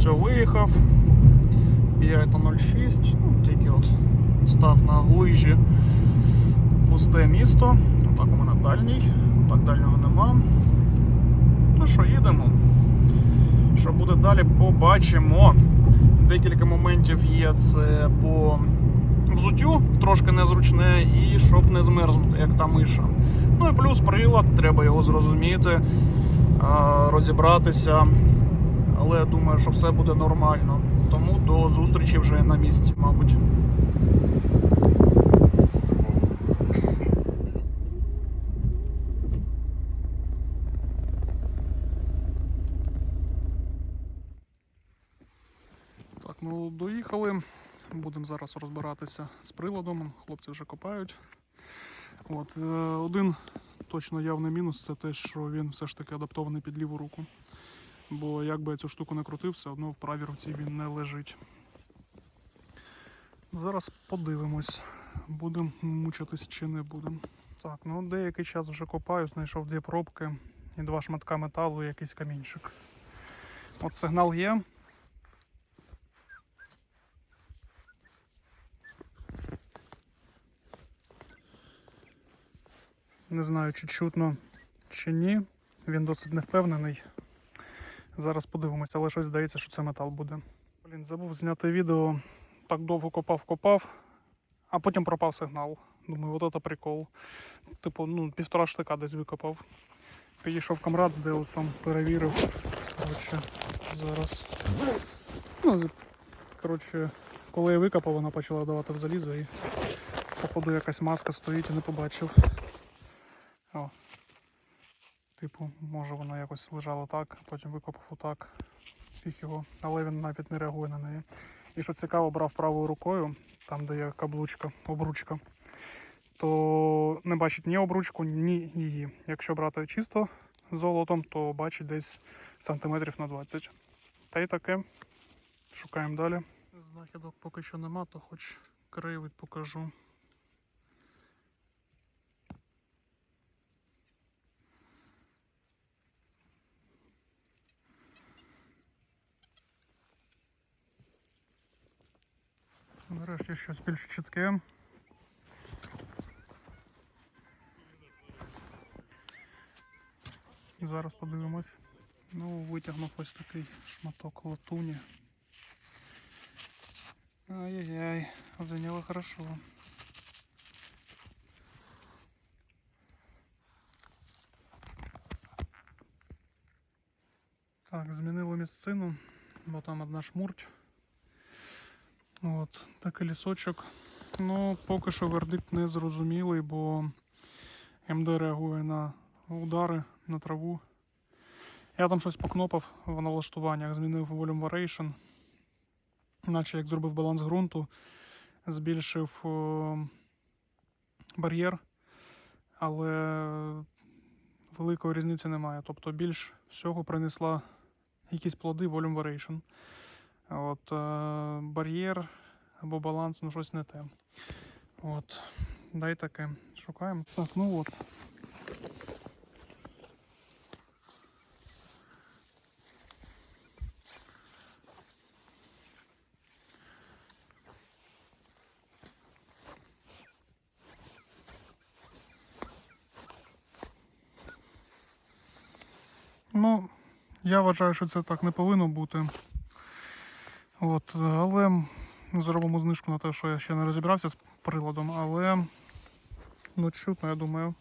все, виїхав. 5.06, ну, тільки от став на лижі пусте місто. Отак у мене дальній, так дальнього нема. Ну що, їдемо. Що буде далі, побачимо. Декілька моментів є це по взуттю, трошки незручне, і щоб не змерзнути, як та миша. Ну і плюс прилад, треба його зрозуміти, розібратися. Але я думаю, що все буде нормально. Тому до зустрічі вже на місці, мабуть. Так, ну доїхали. Будемо зараз розбиратися з приладом. Хлопці вже копають. От, е, один точно явний мінус це те, що він все ж таки адаптований під ліву руку. Бо як би я цю штуку не крутив, все одно в правій руці він не лежить. Зараз подивимось, будемо мучитись чи не будемо. Так, ну деякий час вже копаю, знайшов дві пробки і два шматка металу і якийсь камінчик. От сигнал є. Не знаю, чи чутно, чи ні. Він досить невпевнений. Зараз подивимося, але щось здається, що це метал буде. Блін, забув зняти відео. Так довго копав-копав, а потім пропав сигнал. Думаю, от це прикол. Типу, ну, півтора штика десь викопав. Підійшов камрад з Деусом, перевірив. Коротше, зараз. Ну, коротше, коли я викопав, вона почала давати в залізо і походу якась маска стоїть і не побачив. О. Типу, може вона якось лежала так, потім викопав отак. Фіг його, але він навіть не реагує на неї. І що цікаво, брав правою рукою, там де є каблучка, обручка, то не бачить ні обручку, ні її. Якщо брати чисто золотом, то бачить десь сантиметрів на 20. Та й таке. Шукаємо далі. Знахідок поки що нема, то хоч краєвид покажу. Нарешті щось більш чітке. Зараз подивимось. Ну, витягнув ось такий шматок латуні. Ай-яй-яй, зайняло хорошо. Так, змінили місцину, бо там одна шмурть. От, такий лісочок. Ну, поки що вердикт не зрозумілий, бо МД реагує на удари, на траву. Я там щось покнопав в налаштуваннях, змінив Volume Variation, наче як зробив баланс ґрунту, збільшив бар'єр, але великої різниці немає. Тобто більш всього принесла якісь плоди Volume Variation. От, е, бар'єр або баланс, ну щось не те. От, дай таке. Шукаємо. Так, ну от. Ну, я вважаю, що це так не повинно бути. От, але зробимо знижку на те, що я ще не розібрався з приладом, але ну чутно, я думаю.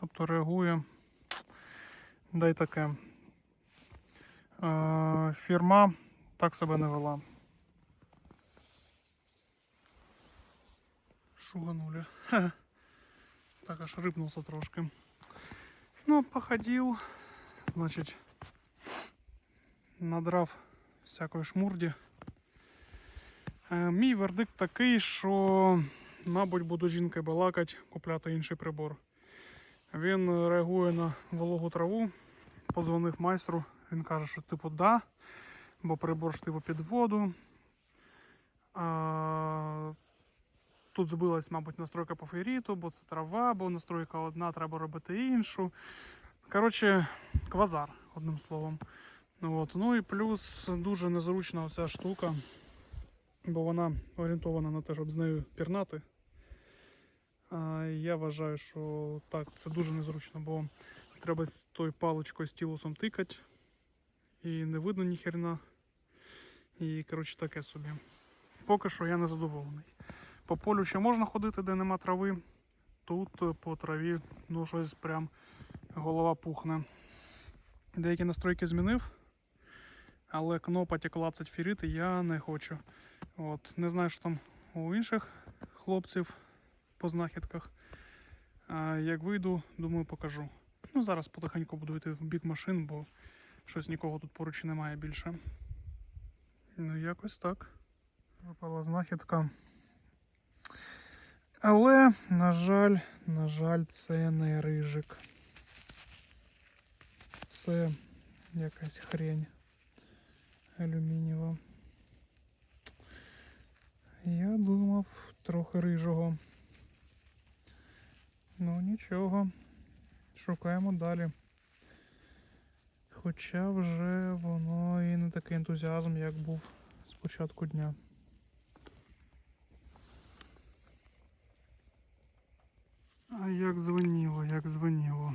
Тобто реагує. Дай таке. Е, фірма так себе не вела. Шуганули. Так аж рипнулся трошки. Ну, походил, значить, надрав всякої шмурді. Е, мій вердикт такий, що, мабуть, буду жінкою балакать, купляти інший прибор. Він реагує на вологу траву, подзвонив майстру, він каже, що типу да, бо прибор ж типу під воду. А, тут збилась, мабуть, настройка по феріту, бо це трава, бо настройка одна, треба робити іншу. Коротше, квазар, одним словом. От. Ну і плюс дуже незручна оця штука, бо вона орієнтована на те, щоб з нею пірнати. А я вважаю, що так, це дуже незручно, бо треба з тою паличкою стілусом тикати, і не видно ні херна. І коротше таке собі. Поки що я не задоволений. По полю ще можна ходити, де нема трави. Тут е, по траві ну щось прям голова пухне. Деякі настройки змінив, але кнопать і клацать ферити я не хочу. От. Не знаю, що там у інших хлопців по знахідках. А як вийду, думаю, покажу. Ну, зараз потихеньку буду йти в бік машин, бо щось нікого тут поруч немає більше. Ну, якось так. Випала знахідка. Але, на жаль, на жаль, це не рижик. Це якась хрень алюмінієва. Я думав трохи рижого. Ну нічого. Шукаємо далі. Хоча вже воно і не такий ентузіазм, як був з початку дня. А як звеніло, як звеніло.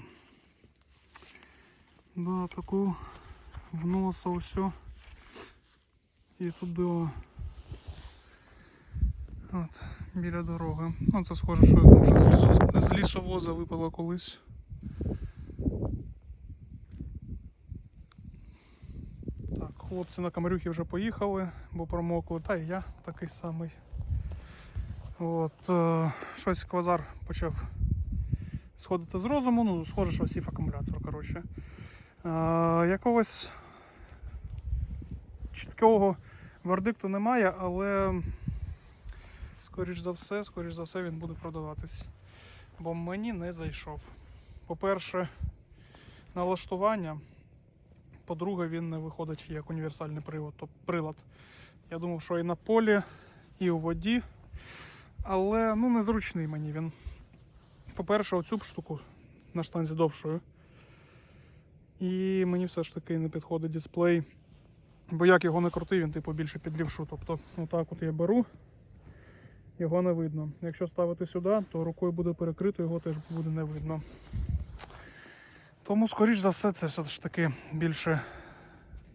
Да, таку в все. І туди. От, біля дороги. Ну, це схоже, що може з, лісо- з лісовоза випало колись. Хлопці на камерюхі вже поїхали, бо промокли, та й я такий самий. От, е, щось квазар почав сходити з розуму, ну, схоже, що сів акумулятор, коротше. Е, якогось чіткого вердикту немає, але скоріш за все, скоріш за все він буде продаватись. Бо мені не зайшов. По-перше, налаштування. По-друге, він не виходить як універсальний привод, тобто прилад. Я думав, що і на полі, і у воді. Але ну, незручний мені він. По-перше, оцю штуку на штанзі довшою. І мені все ж таки не підходить дисплей. Бо як його не крути, він типу більше під лівшу. Тобто, отак от я беру, його не видно. Якщо ставити сюди, то рукою буде перекрито, його теж буде не видно. Тому, скоріш за все, це все ж таки більше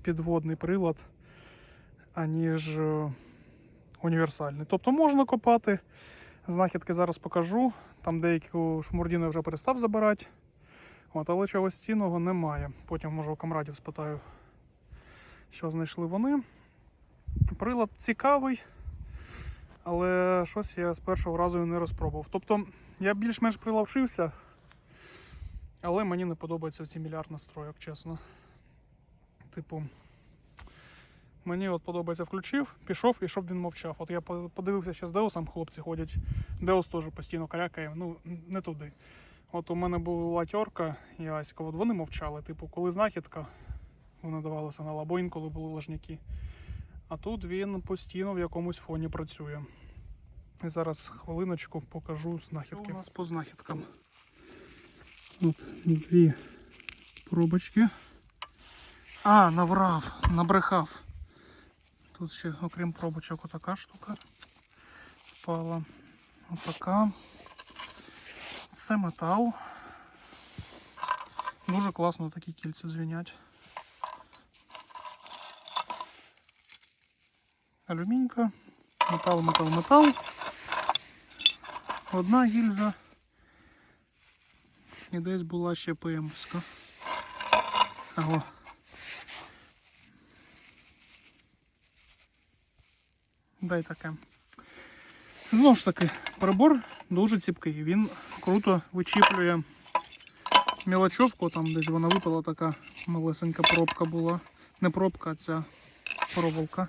підводний прилад, аніж е, універсальний. Тобто можна копати. Знахідки зараз покажу. Там деяку шмурдіну я вже перестав забирати. От, але чогось цінного немає. Потім може у камрадів спитаю, що знайшли вони. Прилад цікавий, але щось я з першого разу не розпробував. Тобто я більш-менш прилавшився, але мені не подобається ці мільярд настройок, чесно. Типу, мені от подобається включив, пішов і щоб він мовчав. От я подивився, що з Деосом хлопці ходять. Деос теж постійно карякає, ну не туди. От у мене була тьорка і Аська, от вони мовчали. Типу, коли знахідка, вони давалися на лабо інколи були лажняки. А тут він постійно в якомусь фоні працює. І зараз хвилиночку покажу знахідки. У нас по знахідкам. От дві пробочки. А, наврав, набрехав. Тут ще, окрім пробочок, отака штука. Впала. Отака. Це метал. Дуже класно такі кільця дзвінять. Алюмінька. Метал, метал, метал. Одна гільза. І десь була ще ПМська. Ого. Дай таке. Знову ж таки, прибор дуже ціпкий. Він круто вичіплює мілочовку, там десь вона випала така малесенька пробка була. Не пробка, а ця проволока.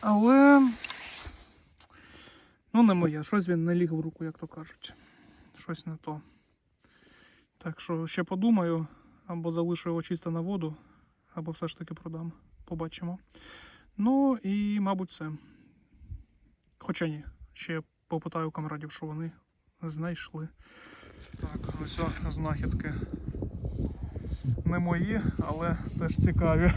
Але ну не моє. Щось він не ліг в руку, як то кажуть. Щось не то. Так що ще подумаю, або залишу його чисто на воду, або все ж таки продам. Побачимо. Ну і, мабуть, все. Хоча ні, ще попитаю камрадів, що вони знайшли. Так, ось знахідки. Не мої, але теж цікаві.